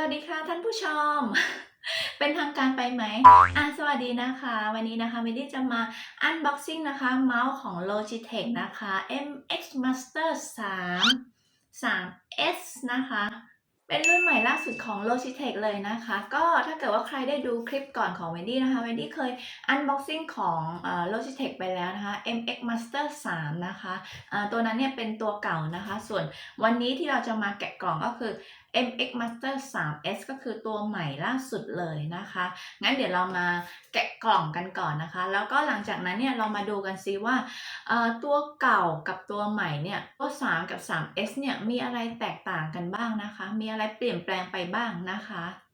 วัสดีค่ะท่านผู้ชม เป็นทางการไปไหมอะสวัสดีนะคะ วันนี้นะคะวิดี้จะมา unboxing นะคะ เมาส์ของ Logitech นะคะ MX Master 3 3S นะคะ เป็นรุ่นใหม่ล่าสุดของ Logitech เลยนะคะ ก็ถ้าเกิดว่าใครได้ดูคลิปก่อนของ Wendy นะคะ Wendy เคย unboxing ของเอ่อ Logitech ไปแล้วนะคะ MX Master 3 นะคะ ตัวนั้นเนี่ยเป็นตัวเก่านะคะ ส่วนวันนี้ที่เราจะมาแกะกล่องก็คือ MX Master 3S ก็คือตัวใหม่ล่าสุดเลยนะคะ งั้นเดี๋ยวเรามาแกะกล่องกันก่อนนะคะ แล้วก็หลังจากนั้นเนี่ยเรามาดูกันซิว่าตัวเก่ากับตัวใหม่เนี่ยตัว3กับ 3S เนี่ยมีอะไรแตกต่างกันบ้างนะคะ มีอะไรเปลี่ยนแปลงไปบ้างนะคะ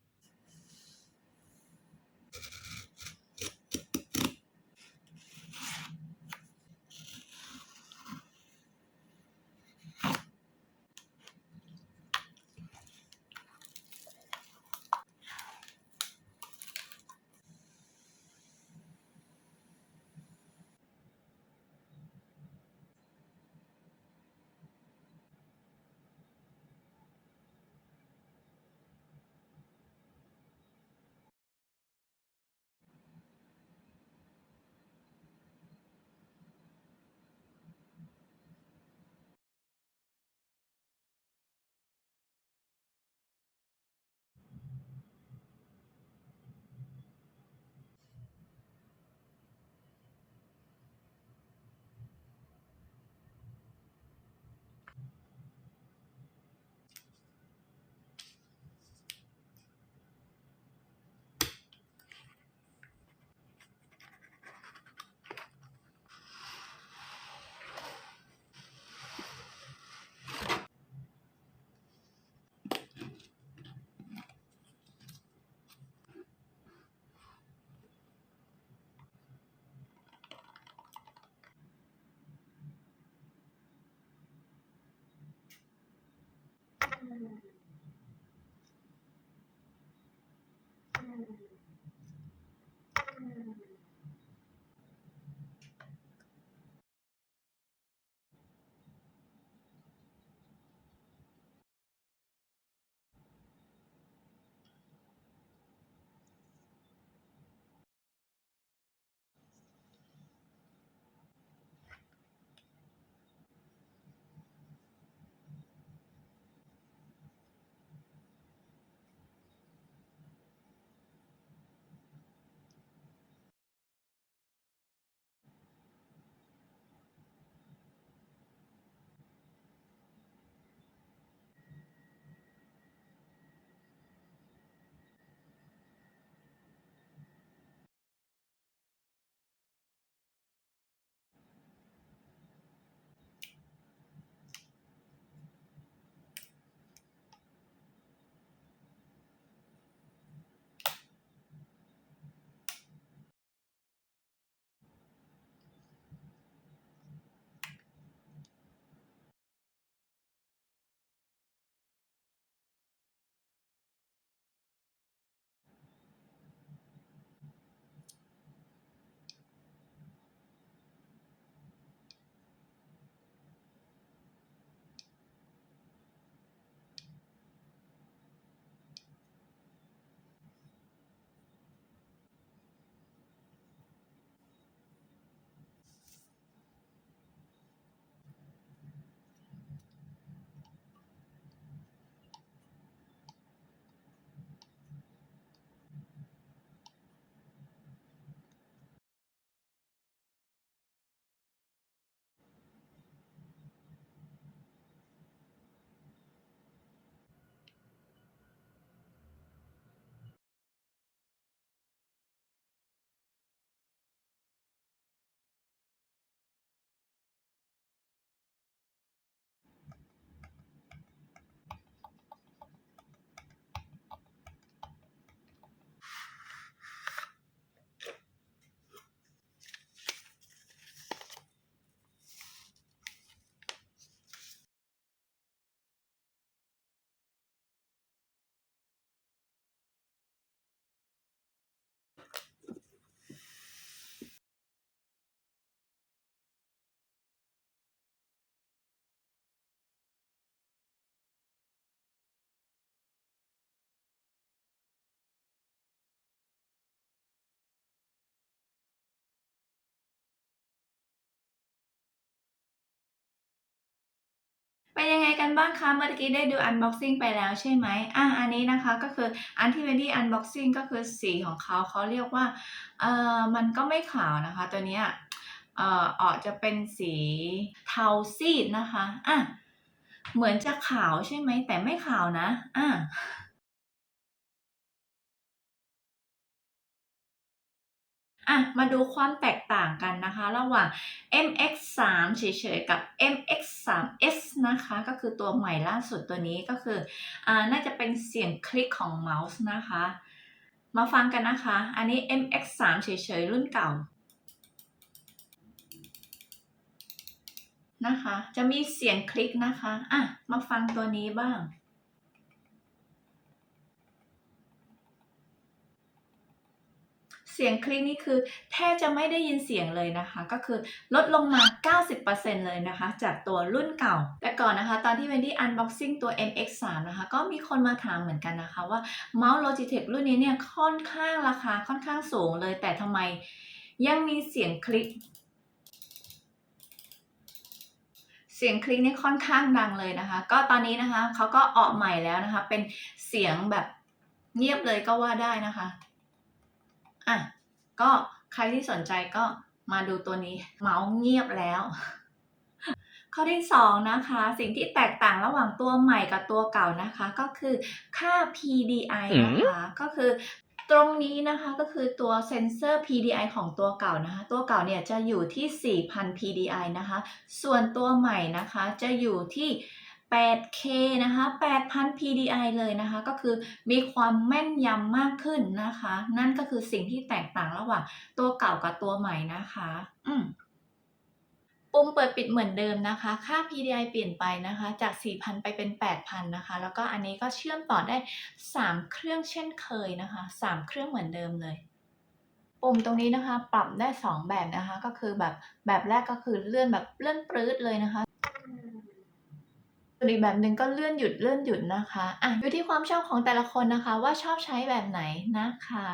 เป็นยังไงกันบ้างคะ เมื่อกี้ได้ดู unboxing ไปแล้วใช่ไหมอะอันนี้นะคะก็คืออันที่ Wendy unboxing ก็คือสีของเขาเขาเรียกว่าเออมันก็ไม่ขาวนะคะ ตัวเนี้ยเอ่อออกจะเป็นสีเทาซีดนะคะอะเหมือนจะขาวใช่ไหมแต่ไม่ขาวนะอะ อะ มาดูความแตกต่างกันนะคะ ระหว่าง MX3 เฉยๆกับ MX3S นะคะ ก็คือตัวใหม่ล่าสุดตัวนี้ก็คืออ่าน่าจะเป็นเสียงคลิกของเมาส์นะคะ มาฟังกันนะคะ อันนี้ MX3 เฉยๆรุ่นเก่านะคะ จะมีเสียงคลิกนะคะ อะ มาฟังตัวนี้บ้าง สียงคลิกนี่คือแทบจะไม่ได้ยินเสียงเลยนะคะ ก็คือลดลงมา 90%เลยนะคะ จากตัวรุ่นเก่า แต่ก่อนนะคะ ตอนที่ Wendy unboxing ตัว MX3 นะคะ ก็มีคนมาถามเหมือนกันนะคะว่าเมาส์ Logitech รุ่นนี้เนี่ยค่อนข้างราคาค่อนข้างสูงเลย แต่ทำไมยังมีเสียงคลิกเสียงคลิกนี่ค่อนข้างดังเลยนะคะ ก็ตอนนี้นะคะเขาก็ออกใหม่แล้วนะคะ เป็นเสียงแบบเงียบเลยก็ว่าได้นะคะ อะก็ใครที่สนใจก็มาดูตัวนี้ เมาส์เงียบแล้ว ข้อที่สองนะคะ สิ่งที่แตกต่างระหว่างตัวใหม่กับตัวเก่านะคะ ก็คือค่า PDI นะคะก็คือตรงนี้นะคะก็คือตัวเซนเซอร์ PDI ของตัวเก่านะคะ ตัวเก่าเนี่ยจะอยู่ที่ 4,000 PDI นะคะ ส่วนตัวใหม่นะคะจะอยู่ที่ 8K นะคะ 8,000 PDI เลยนะคะ ก็คือมีความแม่นยำมากขึ้นนะคะ นั่นก็คือสิ่งที่แตกต่างระหว่างตัวเก่ากับตัวใหม่นะคะ อืมปุ่มเปิดปิดเหมือนเดิมนะคะ ค่า PDI เปลี่ยนไปนะคะ จาก 4,000 ไปเป็น 8,000 นะคะ แล้วก็อันนี้ก็เชื่อมต่อได้ 3 เครื่องเช่นเคยนะคะ 3 เครื่องเหมือนเดิมเลยปุ่มตรงนี้นะคะ ปรับได้ 2 แบบนะคะ ก็คือแบบแบบแรกก็คือเลื่อนแบบเลื่อนปรื๊ดเลยนะคะ วนอีกแบบหนึ่งก็เลื่อนหยุดเลื่อนหยุดนะคะอะอยู่ที่ความชอบของแต่ละคนนะคะ ว่าชอบใช้แบบไหนนะคะ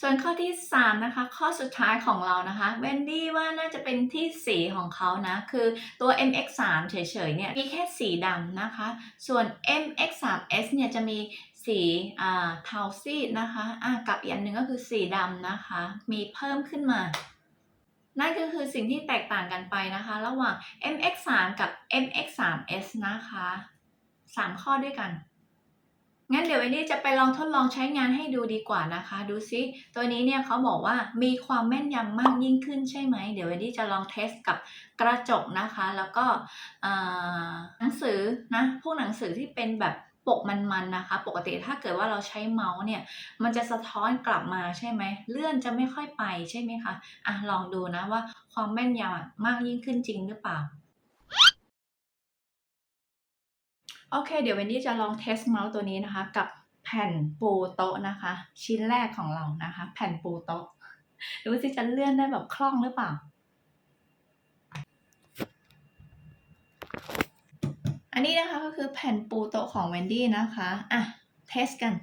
ส่วนข้อที่ 3 นะคะ ข้อสุดท้ายของเรานะคะเวนดี้ว่าน่าจะเป็นที่สีของเขานะ คือตัว MX3 เฉยๆเนี่ยมีแค่สีดำนะคะ ส่วน MX3S เนี่ยจะมีสีอ่าเทาซีดนะคะอะกับอีกอันหนึ่งก็คือสีดำนะคะ มีเพิ่มขึ้นมา นั่นก็คือสิ่งที่แตกต่างกันไปนะคะ ระหว่าง MX3 กับ MX3S นะคะ 3 ข้อด้วยกัน งั้นเดี๋ยววันนี้จะไปลองทดลองใช้งานให้ดูดีกว่านะคะ ดูซิตัวนี้เนี่ยเขาบอกว่ามีความแม่นยำมากยิ่งขึ้นใช่ไหม เดี๋ยววันนี้จะลองเทสกับกระจกนะคะ แล้วก็หนังสือนะ พวกหนังสือที่เป็นแบบ ปกมันๆนนะคะ ปกติถ้าเกิดว่าเราใช้เมาส์เนี่ย มันจะสะท้อนกลับมาใช่ไหม เลื่อนจะไม่ค่อยไปใช่ไหมคะ อะลองดูนะว่าความแม่นยำมากยิ่งขึ้นจริงหรือเปล่า โอเค เดี๋ยววันนี้จะลองเทสเมาส์ตัวนี้นะคะ กับแผ่นปูโต๊ะนะคะ ชิ้นแรกของเรานะคะ แผ่นปูโต๊ะดูสิจะเลื่อนได้แบบคล่องหรือเปล่า อันนี้นะคะก็คือแผ่นปูโต๊ะของเวนดี้นะคะอะเทสกัน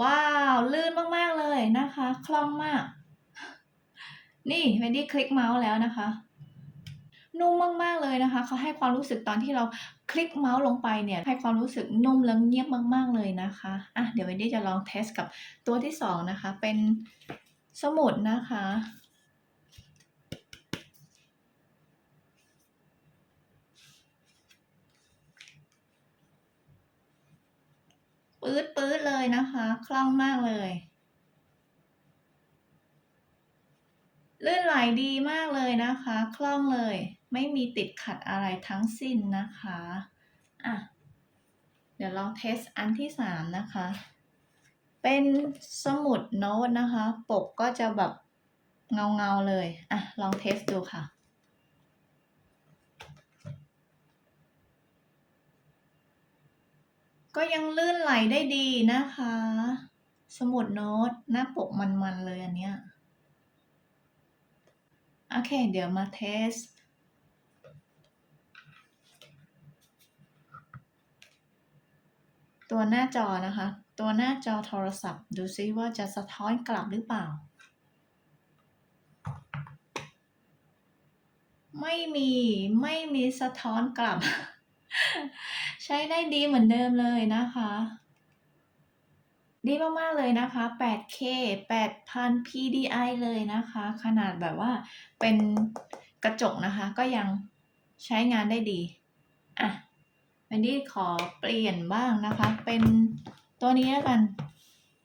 ว้าว ลื่นมาก ๆ เลยนะคะ คล่องมาก นี่เวนดี้คลิกเมาส์แล้วนะคะ นุ่มมาก ๆ เลยนะคะ เขาให้ความรู้สึกตอนที่เราคลิกเมาส์ลงไปเนี่ย ให้ความรู้สึกนุ่มและเงียบมาก ๆ เลยนะคะอะเดี๋ยวเวนดี้จะลองเทสกับตัวที่สองนะคะ เป็นสมุดนะคะ ปื๊ดปื๊ดเลยนะคะ คล่องมากเลย ลื่นไหลดีมากเลยนะคะ คล่องเลย ไม่มีติดขัดอะไรทั้งสิ้นนะคะอะเดี๋ยวลองเทสอันที่สามนะคะ เป็นสมุดโน้ตนะคะ ปกก็จะแบบเงาเงาๆเลยอะลองเทสดูค่ะ ก็ยังลื่นไหลได้ดีนะคะ สมุดโน้ตหน้าปกมันๆเลยอันเนี้ย โอเค เดี๋ยวมาเทสตัวหน้าจอนะคะ ตัวหน้าจอโทรศัพท์ ดูซิว่าจะสะท้อนกลับหรือเปล่า ไม่มี ไม่มีสะท้อนกลับ ใช้ได้ดีเหมือนเดิมเลยนะคะ ดีมาก ๆ เลยนะคะ 8K 8,000 PDI เลยนะคะ ขนาดแบบว่าเป็นกระจกนะคะ ก็ยังใช้งานได้ดี อะวันนี้ขอเปลี่ยนบ้างนะคะ เป็นตัวนี้แล้วกัน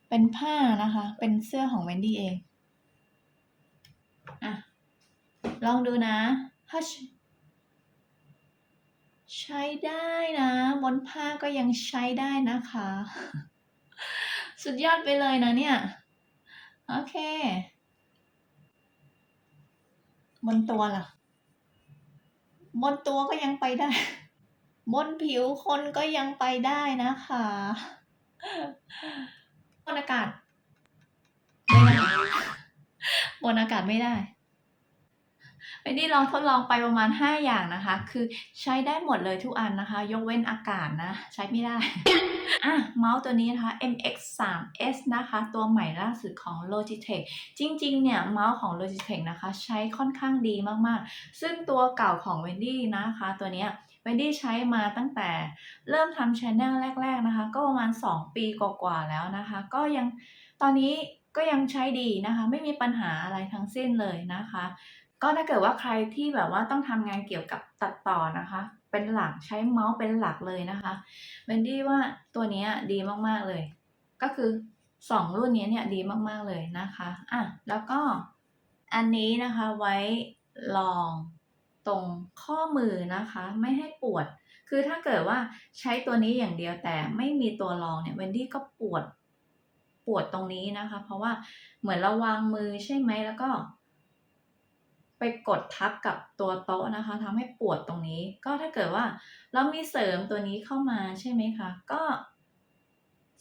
เป็นผ้านะคะ เป็นเสื้อของเวนดี้เอง อะ ลองดูนะฮัช ใช้ได้นะบนผ้าก็ยังใช้ได้นะคะ สุดยอดไปเลยนะเนี่ย โอเค บนตัวล่ะ บนตัวก็ยังไปได้ บนผิวคนก็ยังไปได้นะคะบนอากาศไม่ได้บนอากาศไม่ได้ วันนี้ลองทดลองไปประมาณ 5 อย่างนะคะ คือใช้ได้หมดเลยทุกอันนะคะ ยกเว้นอากาศนะ ใช้ไม่ได้ อะ เมาส์ตัวนี้นะคะ MX 3 S นะคะ ตัวใหม่ล่าสุดของ Logitech จริง ๆ เนี่ย เมาส์ของ Logitech นะคะ ใช้ค่อนข้างดีมากๆ ซึ่งตัวเก่าของ Wendy นะคะตัวเนี้ย Wendy ใช้มาตั้งแต่เริ่มทำ Channel แรก ๆนะคะ ก็ประมาณ 2 ปีกว่าๆแล้วนะคะ ก็ยังตอนนี้ก็ยังใช้ดีนะคะ ไม่มีปัญหาอะไรทั้งสิ้นเลยนะคะ ก็ถ้าเกิดว่าใครที่แบบว่าต้องทำงานเกี่ยวกับตัดต่อนะคะ เป็นหลักใช้เมาส์เป็นหลักเลยนะคะเวนดี้ว่าตัวนี้ดีมากๆเลย ก็คือ 2 รุ่นนี้เนี่ยดีมากๆเลยนะคะอะแล้วก็อันนี้นะคะไว้ลองตรงข้อมือนะคะ ไม่ให้ปวด คือถ้าเกิดว่าใช้ตัวนี้อย่างเดียวแต่ไม่มีตัวรองเนี่ยเวนดี้ก็ปวดปวดตรงนี้นะคะ เพราะว่าเหมือนเราวางมือใช่ไหมแล้วก็ ไปกดทับกับตัวโต๊ะนะคะทำให้ปวดตรงนี้ ก็ถ้าเกิดว่าเรามีเสริมตัวนี้เข้ามาใช่ไหมคะ ก็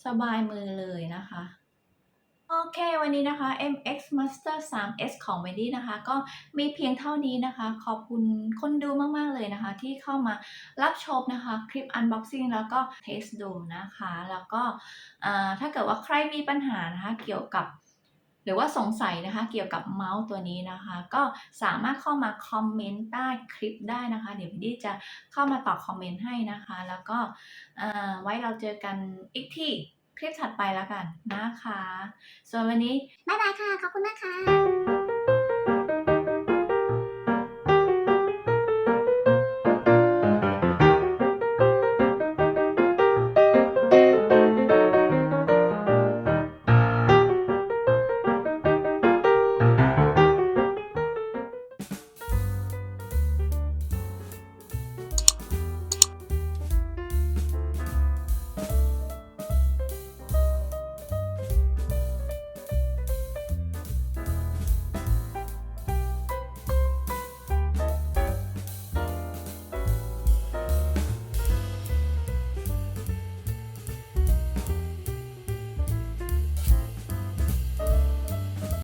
สบายมือเลยนะคะโอเค วันนี้นะคะ MX Master 3S ของ Wendy นะคะ ก็มีเพียงเท่านี้นะคะ ขอบคุณคนดูมาก ๆ เลยนะคะ ที่เข้ามารับชมนะคะ คลิป Unboxing แล้วก็เทสดูนะคะ แล้วก็ถ้าเกิดว่าใครมีปัญหานะคะ เกี่ยวกับ หรือว่าสงสัยนะคะเกี่ยวกับเมาส์ตัวนี้นะคะ ก็สามารถเข้ามาคอมเมนต์ใต้คลิปได้นะคะ เดี๋ยวพี่ดีจะเข้ามาตอบคอมเมนต์ให้นะคะ แล้วก็อ่าไว้เราเจอกันอีกที่คลิปถัดไปแล้วกันนะคะ ส่วนวันนี้ บ๊ายบายค่ะ ขอบคุณมากค่ะ